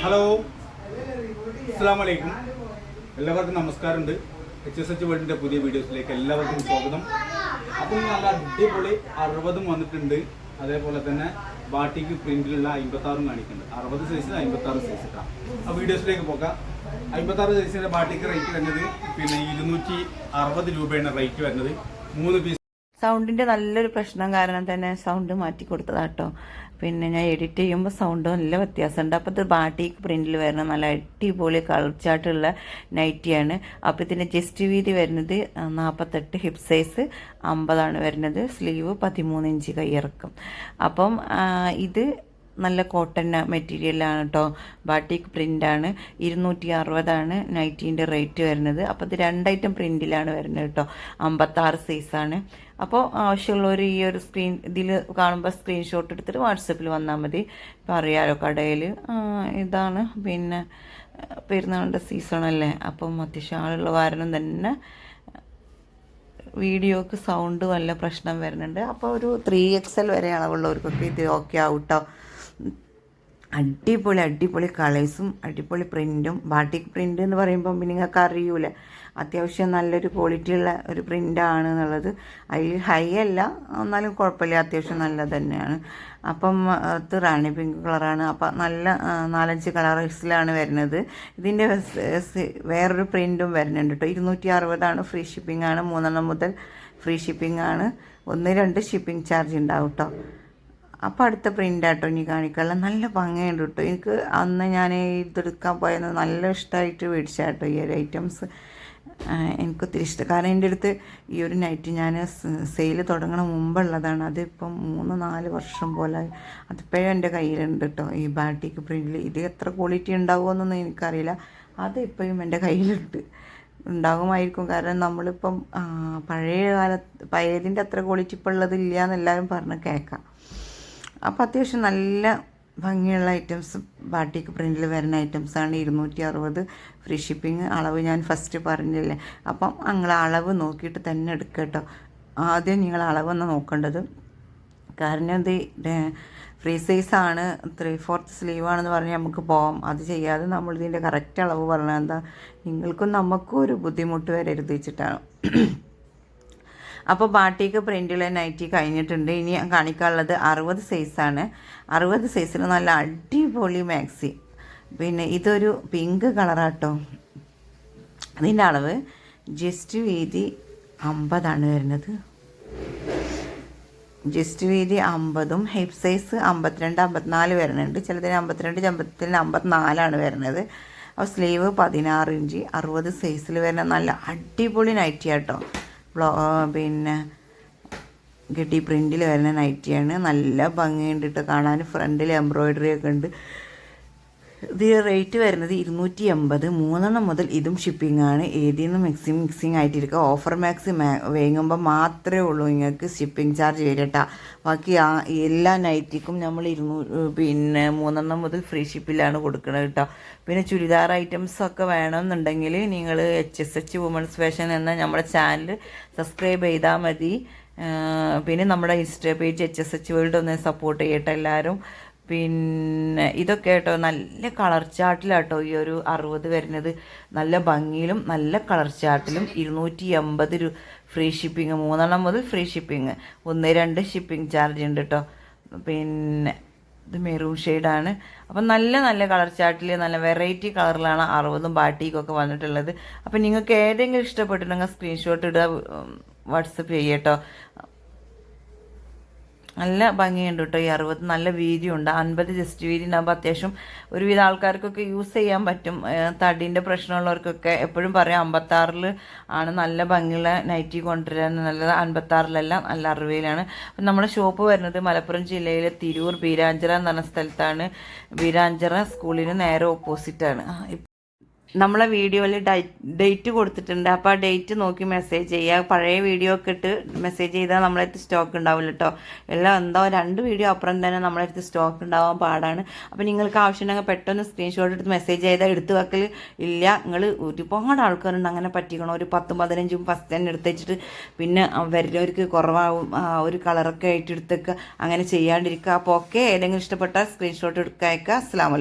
Hello. അസ്സാമലൈക്കും എല്ലാവർക്കും നമസ്കാരമുണ്ട്. എച്ച് എസ് എച്ച് വേൾഡിന്റെ പുതിയ വീഡിയോസിലേക്ക് എല്ലാവർക്കും സ്വാഗതം. അപ്പം നല്ല അടിപൊളി അറുപതും വന്നിട്ടുണ്ട്. അതേപോലെ തന്നെ ബാട്ടിക്ക് പ്രിന്റിലുള്ള അമ്പത്താറും കാണിക്കുന്നുണ്ട്. അറുപത് സൈസ് അമ്പത്താറ് സൈസ് ഇട്ടാം ആ വീഡിയോസിലേക്ക് പോകാം. അമ്പത്താറ് സൈസിന്റെ ബാട്ടിക്ക് റേറ്റ് വരുന്നത് പിന്നെ ഇരുന്നൂറ്റി അറുപത് രൂപയാണ് റേറ്റ് വരുന്നത്. മൂന്ന് പീസ് സൗണ്ടിന്റെ നല്ലൊരു പ്രശ്നം കാരണം തന്നെ സൗണ്ട് മാറ്റി കൊടുത്തതാട്ടോ. പിന്നെ ഞാൻ എഡിറ്റ് ചെയ്യുമ്പോൾ സൗണ്ട് നല്ല വ്യത്യാസമുണ്ട്. അപ്പോൾ ഇത് ബാട്ടിക് പ്രിന്റിൽ വരുന്ന നല്ല അടിപൊളി കളർ നൈറ്റിയാണ് അപ്പോൾ ഇതിന്റെ ജസ്റ്റ് വീതി വരുന്നത് നാൽപ്പത്തെട്ട് ഹിപ് സൈസ് അമ്പതാണ് വരുന്നത്. സ്ലീവ് പതിമൂന്ന് ഇഞ്ച് കൈയിറക്കും അപ്പം ഇത് നല്ല കോട്ടൺ മെറ്റീരിയലാണ് കേട്ടോ ബാട്ടിക് പ്രിന്റാണ് ഇരുന്നൂറ്റി അറുപതാണ് നൈറ്റീന്റെ റേറ്റ് വരുന്നത്. അപ്പോൾ ഇത് രണ്ടൈറ്റം പ്രിന്റിലാണ് വരുന്നത് കേട്ടോ അമ്പത്താറ് സൈസാണ് അപ്പോൾ ആവശ്യമുള്ളവർ ഈ ഒരു സ്ക്രീൻ ഇതിൽ കാണുമ്പോൾ സ്ക്രീൻഷോട്ട് എടുത്തിട്ട് വാട്സപ്പിൽ വന്നാൽ മതി. ഇപ്പോൾ അറിയാലോ കടയിൽ ഇതാണ്. പിന്നെ പെരുന്നാളിന്റെ സീസണല്ലേ അപ്പം അത്യാവശ്യം ആളുള്ള കാരണം തന്നെ വീഡിയോക്ക് സൗണ്ട് വല്ല പ്രശ്നം വരുന്നുണ്ട്. അപ്പോൾ ഒരു ത്രീ എക്സ് എൽ വരെ അളവുള്ളവർക്കൊക്കെ ഇത് ഓക്കെ ആവും കേട്ടോ അടിപൊളി അടിപൊളി കളേഴ്സും അടിപൊളി പ്രിന്റും ബാട്ടിക് പ്രിന്റ് എന്ന് പറയുമ്പോൾ പിന്നെ നിങ്ങൾക്ക് അറിയൂല. അത്യാവശ്യം നല്ലൊരു ക്വാളിറ്റി ഉള്ള ഒരു പ്രിന്റാണ് എന്നുള്ളത്. അതിൽ ഹൈ അല്ല എന്നാലും കുഴപ്പമില്ല. അത്യാവശ്യം നല്ലത് തന്നെയാണ്. അപ്പം അത് റാണി പിങ്ക് കളറാണ്. അപ്പം നല്ല നാലഞ്ച് കളേഴ്സിലാണ് വരുന്നത്. ഇതിന്റെ വേറൊരു പ്രിന്റും വരുന്നുണ്ട് കേട്ടോ. ഇരുന്നൂറ്റി അറുപതാണ് ഫ്രീ ഷിപ്പിംഗ് ആണ്. മൂന്നെണ്ണം മുതൽ ഫ്രീ ഷിപ്പിംഗ് ആണ്. ഒന്ന് രണ്ട് ഷിപ്പിംഗ് ചാർജ് ഉണ്ടാവും കേട്ടോ. അപ്പോൾ അടുത്ത പ്രിന്റ് ആട്ടോ ഇനി കാണിക്കാനുള്ള നല്ല ഭംഗിയുണ്ട് കേട്ടോ എനിക്ക് അന്ന് ഞാൻ ഇതെടുക്കാൻ പോയത് നല്ല ഇഷ്ടമായിട്ട് മേടിച്ചാട്ടോ ഈ ഒരു ഐറ്റംസ് എനിക്കൊത്തിരി ഇഷ്ടം. കാരണം എന്റെ അടുത്ത് ഈ ഒരു നൈറ്റ് ഞാൻ സെയിൽ തുടങ്ങണ മുമ്പുള്ളതാണ്. അതിപ്പം മൂന്ന് നാല് വർഷം പോലെ അതിപ്പോഴും എന്റെ കയ്യിലുണ്ട് കേട്ടോ ഈ ബാട്ടിക് പ്രിന്റിൽ ഇത് എത്ര ക്വാളിറ്റി ഉണ്ടാവുമെന്നൊന്നും എനിക്കറിയില്ല. അത് ഇപ്പോഴും എന്റെ കയ്യിലുണ്ട്. ഉണ്ടാകുമായിരിക്കും. കാരണം നമ്മളിപ്പം പഴയ കാലത്ത് പഴയതിന്റെ അത്ര ക്വാളിറ്റി ഇപ്പോൾ ഉള്ളതില്ല എന്നെല്ലാവരും പറഞ്ഞ് കേൾക്കാം. അപ്പോൾ അത്യാവശ്യം നല്ല ഭംഗിയുള്ള ഐറ്റംസ് ബാട്ടിക് പ്രിന്റിൽ വരുന്ന ഐറ്റംസാണ് ഇരുന്നൂറ്റി അറുപത് ഫ്രീ ഷിപ്പിംഗ് അളവ് ഞാൻ ഫസ്റ്റ് പറഞ്ഞില്ലേ. അപ്പം നിങ്ങൾ അളവ് നോക്കിയിട്ട് തന്നെ എടുക്കുക കേട്ടോ ആദ്യം നിങ്ങൾ അളവൊന്ന് നോക്കേണ്ടത്. കാരണം ഇത് ഫ്രീ സൈസാണ് ത്രീ ഫോർത്ത് സ്ലീവാണെന്ന് പറഞ്ഞ് നമുക്ക് പോകാം അത് ചെയ്യാതെ നമ്മൾ ഇതിന്റെ കറക്റ്റ് അളവ് പറഞ്ഞാൽ എന്താ? നിങ്ങൾക്കും നമുക്കും ഒരു ബുദ്ധിമുട്ട് വരരുത് വെച്ചിട്ടാണ്. അപ്പോൾ ബാട്ടിക്ക് പ്രിന്റുള്ള നൈറ്റി കഴിഞ്ഞിട്ടുണ്ട്. ഇനി കാണിക്കാനുള്ളത് അറുപത് സൈസാണ് അറുപത് സൈസിൽ നല്ല അടിപൊളി മാക്സി പിന്നെ ഇതൊരു പിങ്ക് കളറാട്ടോ അതിന്റെ അളവ് ജസ്റ്റ് വീതി അമ്പതാണ് വരുന്നത്. ജസ്റ്റ് വീതി അമ്പതും ഹിപ്പ് സൈസ് അമ്പത്തിരണ്ട് അമ്പത്തിനാല് വരുന്നുണ്ട്. ചിലതിന് അമ്പത്തിരണ്ട് ചമ്പത്തിന് അമ്പത്തിനാലാണ് വരുന്നത്. അപ്പോൾ സ്ലീവ് പതിനാറ് ഇഞ്ച് അറുപത് സൈസിൽ വരുന്ന നല്ല അടിപൊളി നൈറ്റി ആട്ടോ. പിന്നെ ഗഡി പ്രിന്റിൽ വരുന്ന നൈറ്റിയാണ് നല്ല ഭംഗിയുണ്ട് കേട്ടോ കാണാൻ. ഫ്രണ്ടിൽ എംബ്രോയിഡറി ഒക്കെ ഉണ്ട്. ഇത് റേറ്റ് വരുന്നത് ഇരുന്നൂറ്റി എൺപത് മൂന്നെണ്ണം മുതൽ ഇതും ഷിപ്പിംഗ് ആണ്. ഏതിൽ നിന്ന് മിക്സിങ് മിക്സിങ് ആയിട്ടിരിക്കുക ഓഫർ മാക്സ് വേങ്ങുമ്പോൾ മാത്രമേ ഉള്ളൂ നിങ്ങൾക്ക് ഷിപ്പിംഗ് ചാർജ് വരട്ടാ ബാക്കി ആ എല്ലാ നൈറ്റിക്കും നമ്മൾ ഇരുന്നൂറ് പിന്നെ മൂന്നെണ്ണം മുതൽ ഫ്രീ ഷിപ്പിലാണ് കൊടുക്കുന്നത് കേട്ടോ പിന്നെ ചുരിദാർ ഐറ്റംസ് ഒക്കെ വേണമെന്നുണ്ടെങ്കിൽ നിങ്ങൾ H S H women's fashion എന്ന നമ്മുടെ ചാനൽ സബ്സ്ക്രൈബ് ചെയ്താൽ മതി. പിന്നെ നമ്മുടെ insta page H S H world ഒന്ന് സപ്പോർട്ട് ചെയ്യട്ടെ എല്ലാവരും പിന്നെ ഇതൊക്കെ കേട്ടോ നല്ല കളർ ചാർട്ടിലാട്ടോ ഈ ഒരു അറുപത് വരുന്നത്. നല്ല ഭംഗിയിലും നല്ല കളർ ഇരുന്നൂറ്റി എൺപത് രൂ ഫ്രീ ഷിപ്പിംഗ്. മൂന്നെണ്ണം മുതൽ ഫ്രീ ഷിപ്പിംഗ്. ഒന്ന് രണ്ട് ഷിപ്പിംഗ് ചാർജ് ഉണ്ട് കേട്ടോ. പിന്നെ ഇത് മെറൂൺ ഷെയ്ഡാണ്. അപ്പം നല്ല നല്ല കളർ ചാർട്ടിൽ നല്ല വെറൈറ്റി കളറിലാണ് അറുപതും ബാട്ടിക്കൊക്കെ വന്നിട്ടുള്ളത്. അപ്പം നിങ്ങൾക്ക് ഏതെങ്കിലും ഇഷ്ടപ്പെട്ടിട്ടുണ്ടെങ്കിൽ സ്ക്രീൻഷോട്ട് ഇടുക വാട്സപ്പ് ചെയ്യട്ടോ നല്ല ഭംഗിയുണ്ട് കേട്ടോ ഈ അറുപത്. നല്ല വീതിയുണ്ട്. അൻപത് ജസ്റ്റ് വീതി ഉണ്ടാകുമ്പോൾ അത്യാവശ്യം ഒരുവിധ ആൾക്കാർക്കൊക്കെ യൂസ് ചെയ്യാൻ പറ്റും. തടീന്റെ പ്രശ്നമുള്ളവർക്കൊക്കെ എപ്പോഴും പറയാം അമ്പത്താറിൽ ആണ് നല്ല ഭംഗിയുള്ള നൈറ്റി കൊണ്ടുവരാൻ നല്ലത്. അൻപത്താറിലല്ല നല്ല അറുപതിലാണ്. അപ്പം നമ്മുടെ ഷോപ്പ് വരുന്നത് മലപ്പുറം ജില്ലയിലെ തിരൂർ ബീരാഞ്ചിറ എന്ന് പറഞ്ഞ സ്ഥലത്താണ്. ബീരാഞ്ചിറ സ്കൂളിന് നേരെ ഓപ്പോസിറ്റാണ്. നമ്മളെ വീഡിയോയിൽ ഡേറ്റ് കൊടുത്തിട്ടുണ്ട്. അപ്പോൾ ആ ഡേറ്റ് നോക്കി മെസ്സേജ് ചെയ്യുക. പഴയ വീഡിയോ ഒക്കെ ഇട്ട് മെസ്സേജ് ചെയ്താൽ നമ്മളെ അടുത്ത് സ്റ്റോക്ക് ഉണ്ടാവില്ല കേട്ടോ എല്ലാം എന്തോ രണ്ട് വീഡിയോ അപ്പുറം തന്നെ നമ്മളെ അടുത്ത് സ്റ്റോക്ക് ഉണ്ടാവാൻ പാടാണ്. അപ്പോൾ നിങ്ങൾക്ക് ആവശ്യമുണ്ടെങ്കിൽ പെട്ടെന്ന് സ്ക്രീൻഷോട്ട് എടുത്ത് മെസ്സേജ് ചെയ്താൽ എടുത്ത് വെക്കൽ ഇല്ല നിങ്ങൾ ഒരുപാട് ആൾക്കാരുണ്ട്. അങ്ങനെ പറ്റിക്കണം? ഒരു പത്തും പതിനഞ്ചും ഫസ്റ്റ് തന്നെ എടുത്ത് വെച്ചിട്ട് പിന്നെ വരുന്നവർക്ക് കുറവാകും ഒരു കളറൊക്കെ ആയിട്ട് എടുത്തേക്കുക അങ്ങനെ ചെയ്യാണ്ടിരിക്കുക അപ്പോൾ ഒക്കെ ഏതെങ്കിലും ഇഷ്ടപ്പെട്ട സ്ക്രീൻഷോട്ട് എടുക്കുക അയക്കുക അസ്സാം വലൈക്കും